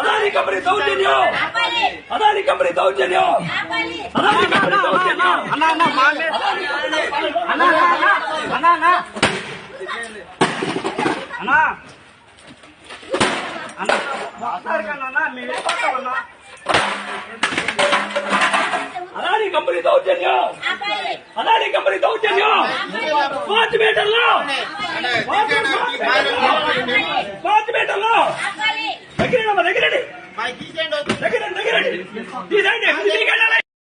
Adani company దౌర్జన్యం Adani company దౌర్జన్యం Adani company దౌర్జన్యం అన్నా అన్నా మాట్లాడకన్నా మీరేపాటన్నా అదాని కంపెనీ దౌర్జన్యం అదాని కంపెనీ దౌర్జన్యం వాచ్ మీటర్లో వాచ్ మీటర్లో ডিজাইন ডিজাইন